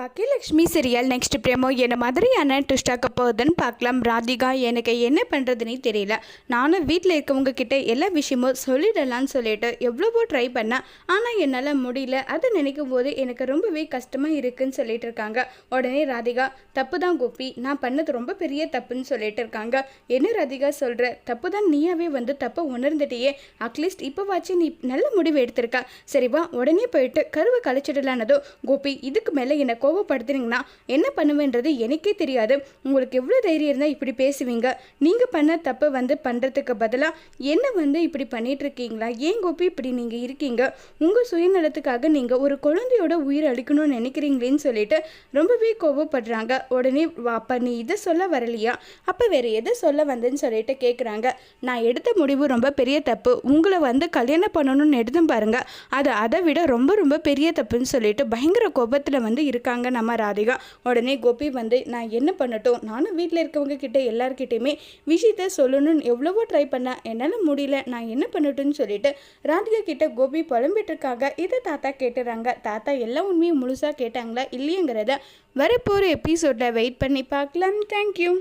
Bhagyalakshmi serial next பிரேமோ என்ன மாதிரியான ட்விஸ்டாக்க போகுதுன்னு பார்க்கலாம். ராதிகா எனக்கு என்ன பண்ணுறதுனே தெரியல. நானும் வீட்டில் இருக்கவங்க கிட்ட எல்லா விஷயமும் சொல்லிடலான்னு சொல்லிட்டு எவ்வளவோ ட்ரை பண்ணேன் ஆனால் என்னால் முடியல. அதை நினைக்கும் போது எனக்கு ரொம்பவே கஷ்டமாக இருக்குன்னு சொல்லிட்டு இருக்காங்க. உடனே ராதிகா தப்பு தான் கோபி. நான் பண்ணது ரொம்ப பெரிய தப்புன்னு சொல்லிட்டு இருக்காங்க. என்ன ராதிகா சொல்கிற தப்பு தான் நீயாவே வந்து தப்பை உணர்ந்துட்டியே. அட்லீஸ்ட் இப்போவாச்சும் நீ நல்ல முடிவு எடுத்திருக்க. சரிவா உடனே போயிட்டு கருவை கழிச்சிடலானதோ கோபி இதுக்கு மேலே என்னை கோவப்படுத்துனீங்கன்னா என்ன பண்ணுவேன்றது எனக்கே தெரியாது. உங்களுக்கு எவ்வளோ தைரியம் இருந்தால் இப்படி பேசுவீங்க? நீங்கள் பண்ண தப்பு வந்து பண்ணுறதுக்கு பதிலாக என்ன வந்து இப்படி பண்ணிகிட்ருக்கீங்களா ஏன் கோபி இப்படி நீங்கள் இருக்கீங்க? உங்கள் சுயநலத்துக்காக நீங்கள் ஒரு குழந்தையோட உயிர் அளிக்கணும்னு நினைக்கிறீங்களேன்னு சொல்லிட்டு ரொம்பவே கோவப்படுறாங்க. உடனே "வா, நீ இதை சொல்ல வரலையா? அப்போ வேறு எதை சொல்ல வந்தேன்னு சொல்லிட்டு கேட்குறாங்க நான் எடுத்த முடிவு ரொம்ப பெரிய தப்பு. உங்களை வந்து கல்யாணம் பண்ணணும்னு எடுத்து பாருங்கள் அது அதை விட ரொம்ப ரொம்ப பெரிய தப்புன்னு சொல்லிட்டு பயங்கர கோபத்தில் வந்து இருக்காங்க. நம்ம ராதிகா. உடனே கோபி வந்து நான் என்ன பண்ணட்டும்? நானும் வீட்டில் இருக்கவங்க கிட்ட எல்லாருக்கிட்டேயுமே விஷயத்த சொல்லணும்னு எவ்வளவோ ட்ரை பண்ணேன். என்னால் முடியல. நான் என்ன பண்ணட்டும்னு சொல்லிட்டு ராதிகா கிட்ட கோபி புலம்பிட்டு இருக்காங்க இதை தாத்தா கேட்டுறாங்க. தாத்தா எல்லா உண்மையும் முழுசாக கேட்டாங்களா? இல்லையங்கிறத வரப்போகிற எபிசோடில் வெயிட் பண்ணி பார்க்கலாம் தேங்க்யூ